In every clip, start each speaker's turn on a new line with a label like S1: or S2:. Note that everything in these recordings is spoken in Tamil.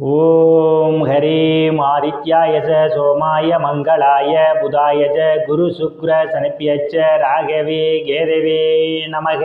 S1: 我 ஓம் ஹரீம் ஆதித்யாய ச சோமாய மங்களாய புதாய ச குரு சுக்ர சனிப்பியச்ச ராகவே கேதவே நமக.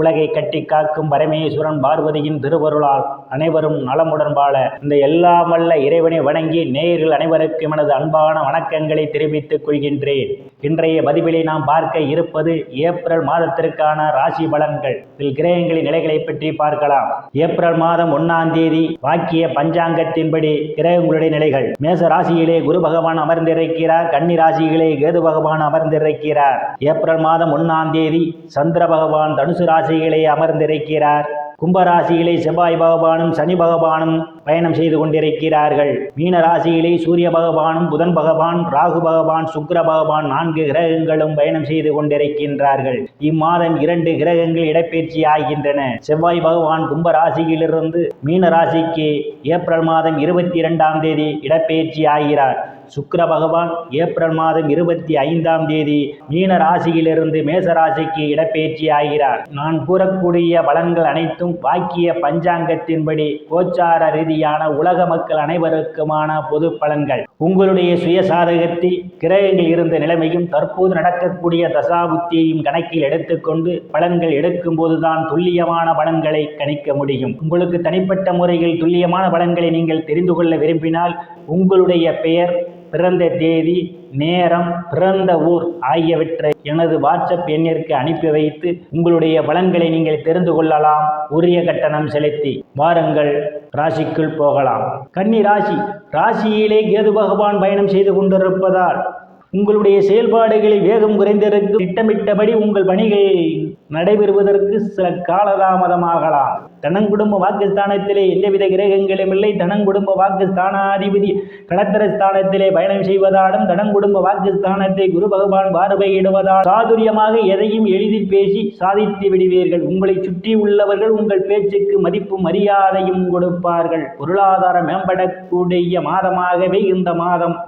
S1: உலகை கட்டி காக்கும் பரமேஸ்வரன் பார்வதியின் திருவருளால் அனைவரும் நலமுடன் வாழ இந்த எல்லாம் வல்ல இறைவனை வணங்கி நேயர்கள் அனைவருக்கும் எனது அன்பான வணக்கங்களை தெரிவித்துக் கொள்கின்றேன். இன்றைய பதிவிலை நாம் பார்க்க இருப்பது ஏப்ரல் மாதத்திற்கான ராசி பலன்கள். இதில் கிரகங்களின் நிலைகளை பற்றி பார்க்கலாம். ஏப்ரல் மாதம் ஒன்னாம் தேதி வாக்கிய பஞ்சாங்கத்தின்படி கிரக உங்களுடைய நிலைகள். மேச ராசியிலே குரு பகவான் அமர்ந்திருக்கிறார். கன்னி ராசியிலே கேது பகவான் அமர்ந்திருக்கிறார். ஏப்ரல் மாதம் ஒன்னாம் தேதி சந்திர பகவான் தனுசு ராசியிலே அமர்ந்திருக்கிறார். கும்பராசியிலே செவ்வாய் பகவானும் சனி பகவானும் பயணம் செய்து கொண்டிருக்கிறார்கள். மீன ராசியிலே சூரிய பகவானும் புதன் பகவான் ராகு பகவான் சுக்கிர பகவான் நான்கு கிரகங்களும் பயணம் செய்து கொண்டிருக்கின்றார்கள். இம்மாதம் இரண்டு கிரகங்கள் இடப்பெயர்ச்சி ஆகின்றன. செவ்வாய் பகவான் கும்ப ராசியிலிருந்து மீன ராசிக்கு ஏப்ரல் மாதம் இருபத்தி இரண்டாம் தேதி இடப்பெயர்ச்சி ஆகிறார். சுக்கர பகவான் ஏப்ரல் மாதம் இருபத்தி ஐந்தாம் தேதி மீன ராசியிலிருந்து மேச ராசிக்கு இடப்பெயர்ச்சி ஆகிறார். நான் கூறக்கூடிய பலன்கள் அனைத்தும் வாக்கிய பஞ்சாங்கத்தின்படி கோச்சார ரீதியான உலக மக்கள் அனைவருக்குமான பொது பலன்கள். உங்களுடைய சுய சாதகத்தில் கிரகங்கள் இருந்த நிலைமையும் தற்போது நடக்கக்கூடிய தசாபுத்தியையும் கணக்கில் எடுத்துக்கொண்டு பலன்கள் எடுக்கும் போதுதான் துல்லியமான பலன்களை கணிக்க முடியும். உங்களுக்கு தனிப்பட்ட முறையில் துல்லியமான பலன்களை நீங்கள் தெரிந்து கொள்ள விரும்பினால் உங்களுடைய பெயர் பிறந்த தேதி நேரம் பிறந்த ஊர் ஆகியவற்றை எனது வாட்ஸ்அப் எண்ணிற்கு அனுப்பி வைத்து உங்களுடைய பலன்களை நீங்கள் தெரிந்து கொள்ளலாம். உரிய கட்டணம் செலுத்தி வாருங்கள். ராசிக்குள் போகலாம். கன்னி ராசி ராசியிலே கேது பகவான் பயணம் செய்து கொண்டிருப்பதால் உங்களுடைய செயல்பாடுகளில் வேகம் குறைந்திருக்கும் திட்டமிட்டபடி உங்கள் பணிகள் நடைபெறுவதற்கு சில காலதாமதமாகலாம். தனங்குடும்ப வாக்குஸ்தானத்திலே எந்தவித கிரகங்களும் இல்லை. தனங்குடும்ப வாக்குஸ்தானாதிபதி கடத்தர ஸ்தானத்திலே பயணம் செய்வதாலும் தனங்குடும்ப வாக்குஸ்தானத்தை குரு பகவான் பார்வையிடுவதால் சாதுரியமாக எதையும் எளிதில் பேசி சாதித்து விடுவீர்கள். உங்களை சுற்றி உள்ளவர்கள் உங்கள் பேச்சுக்கு மதிப்பும் மரியாதையும் கொடுப்பார்கள். பொருளாதாரம் மேம்படக்கூடிய மாதமாகவே இந்த மாதம்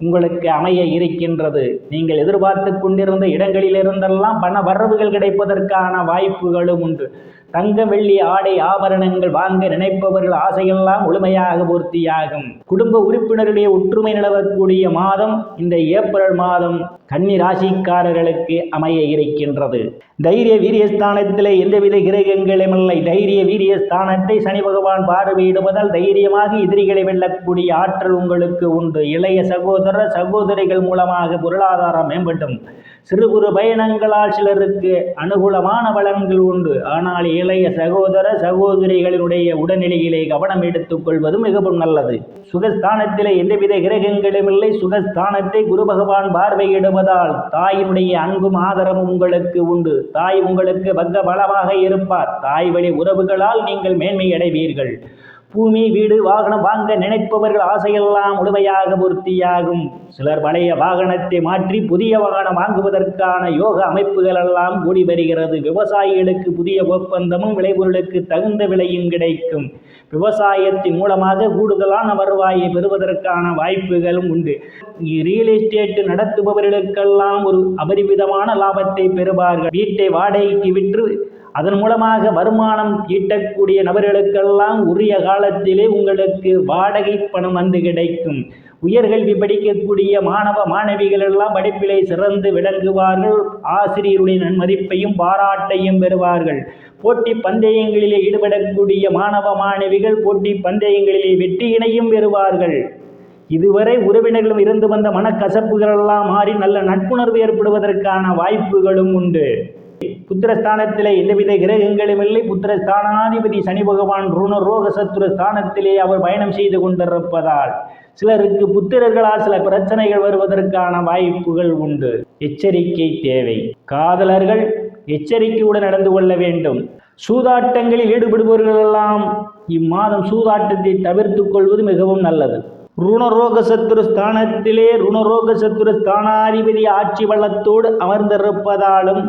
S1: உங்களுக்கு அமைய இருக்கின்றது. நீங்கள் எதிர்பார்த்து கொண்டிருந்த இடங்களிலிருந்தெல்லாம் பண வரவுகள் கிடைப்பதற்கான வாய்ப்புகளும் உண்டு. தங்க வெள்ளி ஆடை ஆபரணங்கள் வாங்க நினைப்பவர்கள் ஆசையெல்லாம் முழுமையாக பூர்த்தியாகும். குடும்ப உறுப்பினருடைய ஒற்றுமை நிலவக்கூடிய மாதம் இந்த ஏப்ரல் மாதம் கன்னி ராசிக்காரர்களுக்கு அமைய இருக்கின்றது. தைரிய வீரியஸ்தானத்தில் எந்தவித கிரகங்களும் இல்லை தைரிய வீரியஸ்தானத்தை சனி பகவான் பார்வையிடுவதால் தைரியமாக எதிரிகளை வெல்லக்கூடிய ஆற்றல் உங்களுக்கு உண்டு. இளைய சகோதர சகோதரிகள் மூலமாக பொருளாதாரம் மேம்பட்டும் சிறு குறு பயணங்களால் சிலருக்கு அனுகூலமான பலன்கள் உண்டு. ஆனால் இளைய சகோதர சகோதரிகளினுடைய உடல்நிலையிலே கவனம் எடுத்துக் கொள்வது மிகவும் நல்லது. சுகஸ்தானத்திலே எந்தவித கிரகங்களும் இல்லை. சுகஸ்தானத்தை குரு பகவான் பார்வையிடுவதால் தாயினுடைய அன்பும் ஆதரவும் உங்களுக்கு உண்டு. தாய் உங்களுக்கு பக்க பலமாக இருப்பார். தாய் வழி உறவுகளால் நீங்கள் மேன்மை அடைவீர்கள் பூமி வீடு வாகனம் வாங்க நினைப்பவர்கள் ஆசையெல்லாம் முழுமையாக பூர்த்தியாகும். சிலர் பழைய வாகனத்தை மாற்றி புதிய வாகனம் வாங்குவதற்கான யோக அமைப்புகள் எல்லாம் கூடி வருகிறது. விவசாயிகளுக்கு புதிய ஒப்பந்தமும் விளைபொருளுக்கு தகுந்த விலையும் கிடைக்கும். விவசாயத்தின் மூலமாக கூடுதலான வருவாயை பெறுவதற்கான வாய்ப்புகளும் உண்டு. ரியல் எஸ்டேட் நடத்துபவர்களுக்கெல்லாம் ஒரு அபரிமிதமான லாபத்தை பெறுவார்கள். வீட்டை வாடகைக்கு விற்று அதன் மூலமாக வருமானம் ஈட்டக்கூடிய நபர்களுக்கெல்லாம் உரிய காலத்திலே உங்களுக்கு வாடகை பணம் வந்து கிடைக்கும். உயர்கல்வி படிக்கக்கூடிய மாணவ மாணவிகள் எல்லாம் படிப்பிலே சிறந்து விளங்குவார்கள். ஆசிரியருடைய நன்மதிப்பையும் பாராட்டையும் பெறுவார்கள். போட்டி பந்தயங்களிலே ஈடுபடக்கூடிய மாணவ மாணவிகள் போட்டி பந்தயங்களிலே வெற்றியினையும் பெறுவார்கள். இதுவரை உறவினர்களும் இருந்து வந்த மனக்கசப்புகள் எல்லாம் மாறி நல்ல நட்புணர்வு ஏற்படுவதற்கான வாய்ப்புகளும் உண்டு. புத்திரஸ்தானத்திலே எந்தவித கிரகங்களும் இல்லை புத்திரஸ்தானாதிபதி சனி பகவான் ருணரோக சத்துரு ஸ்தானத்திலே அவர் பயணம் செய்து கொண்டிருப்பதால் சிலருக்கு புத்திரர்களால் சில பிரச்சனைகள் வருவதற்கான வாய்ப்புகள் உண்டு. எச்சரிக்கை தேவை. காதலர்கள் எச்சரிக்கையுடன் நடந்து கொள்ள வேண்டும். சூதாட்டங்களில் ஈடுபடுபவர்களெல்லாம் இம்மாதம் சூதாட்டத்தை தவிர்த்துக் கொள்வது மிகவும் நல்லது. ருணரோக சத்துரு ஸ்தானத்திலே ருணரோக சத்துரு ஸ்தானாதிபதி ஆட்சி வள்ளத்தோடு அமர்ந்திருப்பதாலும்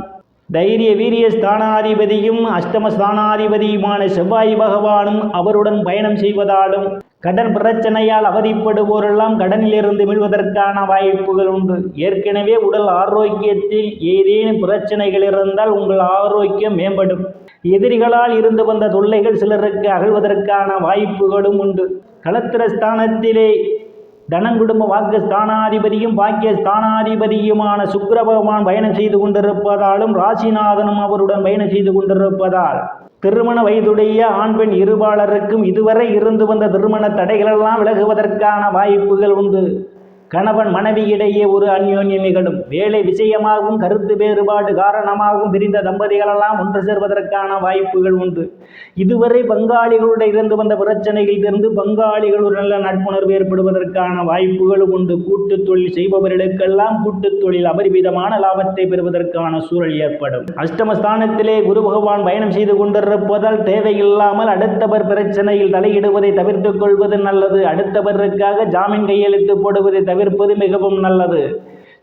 S1: தைரிய வீரிய ஸ்தானாதிபதியும் அஷ்டம ஸ்தானாதிபதியுமான செவ்வாய் பகவானும் அவருடன் பயணம் செய்வதாலும் கடன் பிரச்சனையால் அவதிப்படுவோரெல்லாம் கடனிலிருந்து மீள்வதற்கான வாய்ப்புகள் உண்டு. ஏற்கனவே உடல் ஆரோக்கியத்தில் ஏதேனும் பிரச்சனைகள் இருந்தால் உங்கள் ஆரோக்கியம் மேம்படும். எதிரிகளால் இருந்து வந்த தொல்லைகள் சிலருக்கு அகழ்வதற்கான வாய்ப்புகளும் உண்டு. களத்திர ஸ்தானத்திலே தனங்குடும்ப வாக்கு ஸ்தானாதிபதியும் சுக்கர ஸ்தானாதிபதியுமான பகவான் பயணம் செய்து கொண்டிருப்பதாலும் ராசிநாதனும் அவருடன் பயணம் செய்து கொண்டிருப்பதால் திருமண வயதுடைய ஆண் பெண் இருபாளருக்கும் இதுவரை இருந்து வந்த திருமண தடைகளெல்லாம் விலகுவதற்கான வாய்ப்புகள் உண்டு. கணவன் மனைவியிடையே ஒரு அந்யோன்யம் நிகழும். வேலை விஷயமாகவும் கருத்து வேறுபாடு காரணமாகவும் பிரிந்த தம்பதிகளெல்லாம் ஒன்று சேர்வதற்கான வாய்ப்புகள் உண்டு. இதுவரை பங்காளிகளுடைய இருந்து வந்த பிரச்சனையில் இருந்து பங்காளிகள் ஒரு நல்ல நட்புணர்வு ஏற்படுவதற்கான வாய்ப்புகளும் உண்டு. கூட்டுத் தொழில் செய்பவர்களுக்கெல்லாம் கூட்டுத் தொழில் அபரிமிதமான லாபத்தை பெறுவதற்கான சூழல் ஏற்படும். அஷ்டமஸ்தானத்திலே குரு பகவான் பயணம் செய்து கொண்டிருப்பதால் தேவையில்லாமல் அடுத்தவர் பிரச்சனையில் தலையிடுவதை தவிர்த்துக் கொள்வது நல்லது. அடுத்தவருக்காக ஜாமீன் கையெழுத்து போடுவதை தவிர்ப்பது மிகவும் நல்லது.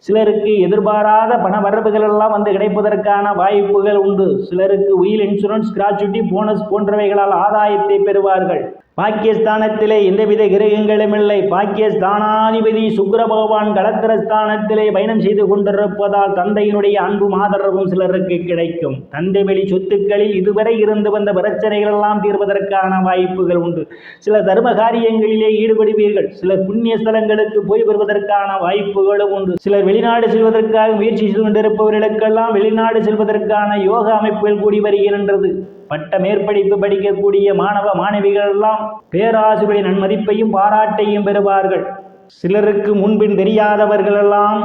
S1: சிலருக்கு எதிர்பாராத பண வரவுகள் எல்லாம் வந்து கிடைப்பதற்கான வாய்ப்புகள் உண்டு. சிலருக்கு உயில் இன்சூரன்ஸ் கிராச்சுட்டி போனஸ் போன்றவைகளால் ஆதாயத்தை பெறுவார்கள். பாக்கியஸ்தானத்திலே எந்தவித கிரகங்களும் இல்லை. பாக்கியஸ்தானாதிபதி சுக்கிர பகவான் கலத்திரஸ்தானத்திலே பயணம் செய்து கொண்டிருப்பதால் தந்தையினுடைய அன்பும் ஆதரவும் சிலருக்கு கிடைக்கும். தந்தை வெளி சொத்துக்களில் இதுவரை இருந்து வந்த பிரச்சனைகள் எல்லாம் தீர்வதற்கான வாய்ப்புகள் உண்டு. சில தர்ம காரியங்களிலே ஈடுபடுவீர்கள். சில புண்ணிய ஸ்தலங்களுக்கு போய் வருவதற்கான வாய்ப்புகளும் உண்டு. சிலர் வெளிநாடு செல்வதற்காக முயற்சி செய்து கொண்டிருப்பவர்களுக்கெல்லாம் வெளிநாடு செல்வதற்கான யோக அமைப்புகள் கூடி வருகின்றது. பட்ட மேற்படிப்பு படிக்கக்கூடிய மாணவ மாணவிகள் எல்லாம் பேராசிரியரின் நன்மதிப்பையும் பாராட்டையும் பெறுவார்கள். சிலருக்கு முன்பின் தெரியாதவர்களெல்லாம்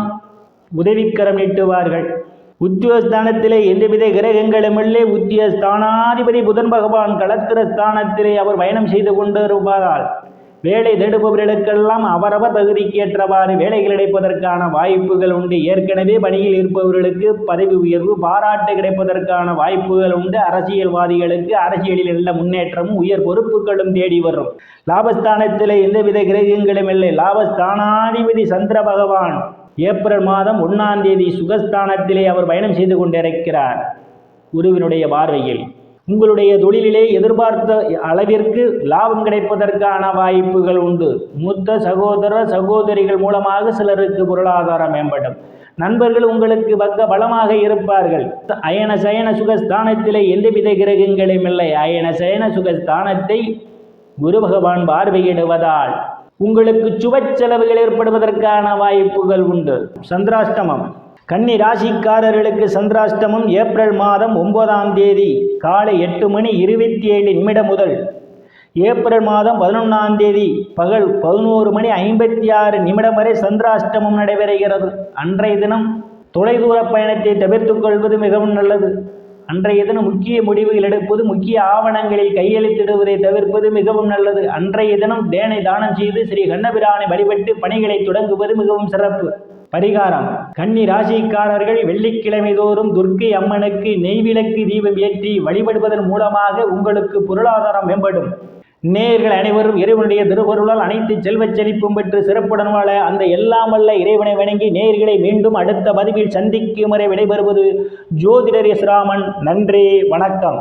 S1: உதவிக்கரம் நீட்டுவார்கள். உத்தியோஸ்தானத்திலே எந்தவித கிரகங்களுமில்லை இல்லை. புதன் பகவான் களத்திர ஸ்தானத்திலே அவர் பயணம் செய்து கொண்டிருப்பதால் வேலை தேடுபவர்களுக்கெல்லாம் அவரவர் தகுதிக்கேற்றவாறு வேலைகள் கிடைப்பதற்கான வாய்ப்புகள் உண்டு. ஏற்கனவே பணியில் இருப்பவர்களுக்கு பதவி உயர்வு பாராட்டு கிடைப்பதற்கான வாய்ப்புகள் உண்டு. அரசியல்வாதிகளுக்கு அரசியலில் நல்ல முன்னேற்றமும் உயர் பொறுப்புகளும் தேடி வரும். லாபஸ்தானத்தில் எந்தவித கிரகங்களும் இல்லை. லாபஸ்தானாதிபதி சந்திர பகவான் ஏப்ரல் மாதம் ஒன்றாம் தேதி சுகஸ்தானத்திலே அவர் பயணம் செய்து கொண்டிருக்கிறார். குருவினுடைய பார்வையில். உங்களுடைய தொழிலிலே எதிர்பார்த்த அளவிற்கு லாபம் கிடைப்பதற்கான வாய்ப்புகள் உண்டு. மூத்த சகோதர சகோதரிகள் மூலமாக சிலருக்கு பொருளாதாரம் மேம்படும். நண்பர்கள் உங்களுக்கு பக்க பலமாக இருப்பார்கள். அயன சயன சுகஸ்தானத்திலே எந்தவித கிரகங்களும் இல்லை. அயன சயன சுகஸ்தானத்தை குரு பகவான் பார்வையிடுவதால் உங்களுக்கு சுப செலவுகள் ஏற்படுவதற்கான வாய்ப்புகள் உண்டு. சந்திராஷ்டமம். கன்னி ராசிக்காரர்களுக்கு சந்திராஷ்டமம் ஏப்ரல் மாதம் ஒன்பதாம் தேதி காலை எட்டு மணி இருபத்தி ஏழு நிமிடம் முதல். ஏப்ரல் மாதம் பதினொன்றாம் தேதி பகல் பதினோரு மணி ஐம்பத்தி ஆறு நிமிடம் வரை சந்திராஷ்டமம் நடைபெறுகிறது. அன்றைய தினம் தொலைதூர பயணத்தை தவிர்த்துக் கொள்வது மிகவும் நல்லது. அன்றைய தினம் முக்கிய முடிவுகள் எடுப்பது முக்கிய ஆவணங்களில் கையெழுத்திடுவதை தவிர்ப்பது மிகவும் நல்லது. அன்றைய தினம் தேனை தானம் செய்து ஸ்ரீ கண்ணபிரானை வழிபட்டு பணிகளை தொடங்குவது மிகவும் சிறப்பு. பரிகாரம். கன்னி ராசிக்காரர்கள் வெள்ளிக்கிழமை தோறும் துர்க்கை அம்மனுக்கு நெய்விளக்கு தீபம் ஏற்றி வழிபடுவதன் மூலமாக உங்களுக்கு பொருளாதாரம் மேம்படும். நேர்கள் அனைவரும் இறைவனுடைய திருவருளால் அனைத்து செல்வச் செழிப்பும் பெற்று சிறப்புடன் வாழ அந்த எல்லாம் வல்ல இறைவனை வணங்கி நேர்களை மீண்டும் அடுத்த பதிவில் சந்திக்கும் வரை விடைபெறுவது ஜோதிடர் இஸ்ராமன் நன்றி வணக்கம்.